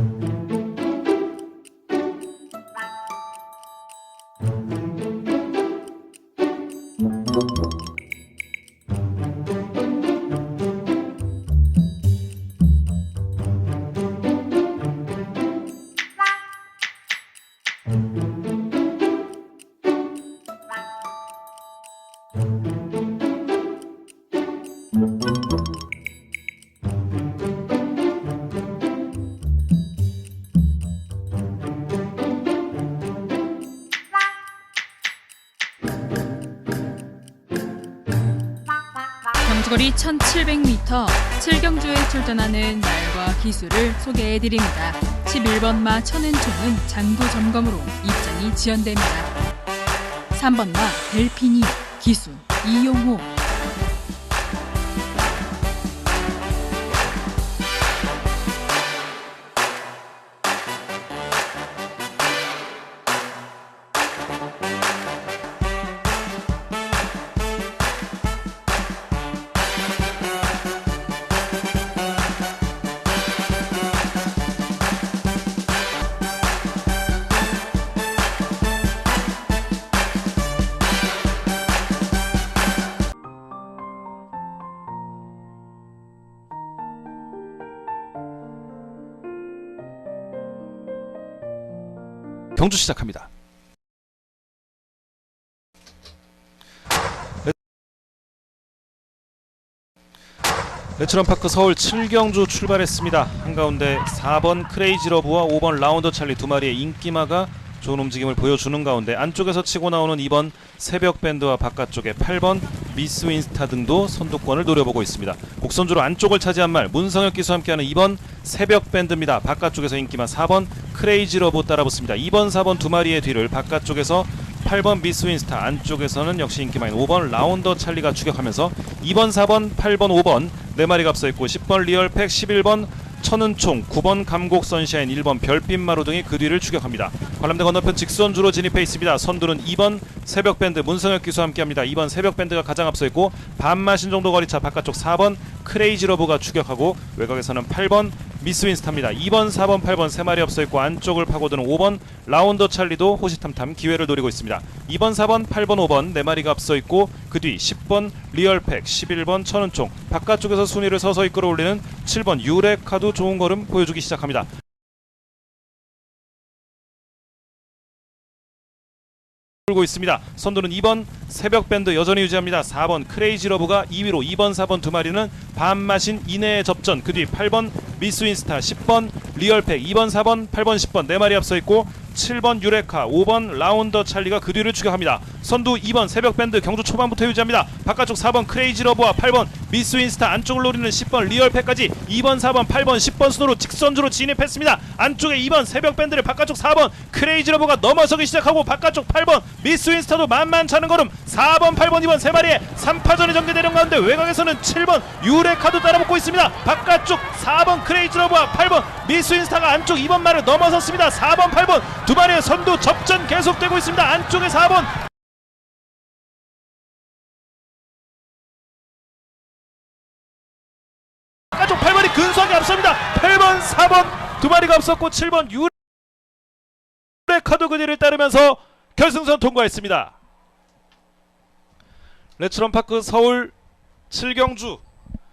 경 주거리 1700m 칠경주에 출전하는 날과 기수를 소개해 드립니다. 11번 마 천은총은 장도 점검으로 입장이 지연됩니다. 3번 마 델피니 기수 이용호 경주 시작합니다. 레츠런파크 서울 7경주 출발했습니다. 한가운데 4번 크레이지 러브와 5번 라운더 찰리 두 마리의 인기마가 좋은 움직임을 보여주는 가운데 안쪽에서 치고 나오는 2번 새벽 밴드와 바깥쪽에 8번 미스 윈스타 등도 선두권을 노려보고 있습니다. 곡선주로 안쪽을 차지한 말 문성혁 기수와 함께하는 2번 새벽 밴드입니다. 바깥쪽에서 인기마 4번 크레이지 러브 따라붙습니다. 2번 4번 두 마리의 뒤를 바깥쪽에서 8번 미스 윈스타 안쪽에서는 역시 인기마인 5번 라운더 찰리가 추격하면서 2번 4번 8번 5번 네 마리가 앞서 있고 10번 리얼팩 11번 천은총 9번 감곡 선샤인 1번 별빛 마루 등이 그 뒤를 추격합니다. 관람대 건너편 직선주로 진입해 있습니다. 선두는 2번 새벽 밴드 문성혁 기수와 함께합니다. 2번 새벽 밴드가 가장 앞서 있고 반마신 정도 거리차 바깥쪽 4번 크레이지 러브가 추격하고 외곽에서는 8번 미스 윈스타입니다. 2번, 4번, 8번 세 마리 앞서 있고 안쪽을 파고드는 5번 라운더 찰리도 호시탐탐 기회를 노리고 있습니다. 2번, 4번, 8번, 5번 네 마리가 앞서 있고 그 뒤 10번 리얼팩, 11번 천은총 바깥쪽에서 순위를 서서히 끌어올리는 7번 유레카도 좋은 걸음 보여주기 시작합니다. 돌고 있습니다. 선두는 2번 새벽 밴드 여전히 유지합니다. 4번 크레이지 러브가 2위로 2번 4번 두 마리는 반마신 이내의 접전 그 뒤 8번 미스 윈스타 10번 리얼팩 2번 4번 8번 10번 네 마리 앞서 있고 7번 유레카 5번 라운더 찰리가 그 뒤를 추격합니다. 선두 2번 새벽 밴드 경주 초반부터 유지합니다. 바깥쪽 4번 크레이지 러브와 8번 미스 윈스타 안쪽을 노리는 10번 리얼팩까지 2번 4번 8번 10번 순으로 직선주로 진입했습니다. 안쪽에 2번 새벽 밴드를 바깥쪽 4번 크레이지 러브가 넘어서기 시작하고 바깥쪽 8번 미스 윈스타도 만만찮은 걸음 4번 8번 2번 세 마리의 3파전이 전개되는 가운데 외곽에서는 7번 유레카도 따라붙고 있습니다. 바깥쪽 4번 크레이지 러브와 8번 미스 윈스타가 안쪽 2번 말을 넘어섰습니다. 4번 8번 두 마리의 선두 접전 계속되고 있습니다. 안쪽에 4번 바깥쪽 8번이 근소하게 앞섭니다. 8번 4번 두 마리가 앞섰고 7번 유레카도 그들을 따르면서 결승선 통과했습니다. 레츠런파크 서울 7경주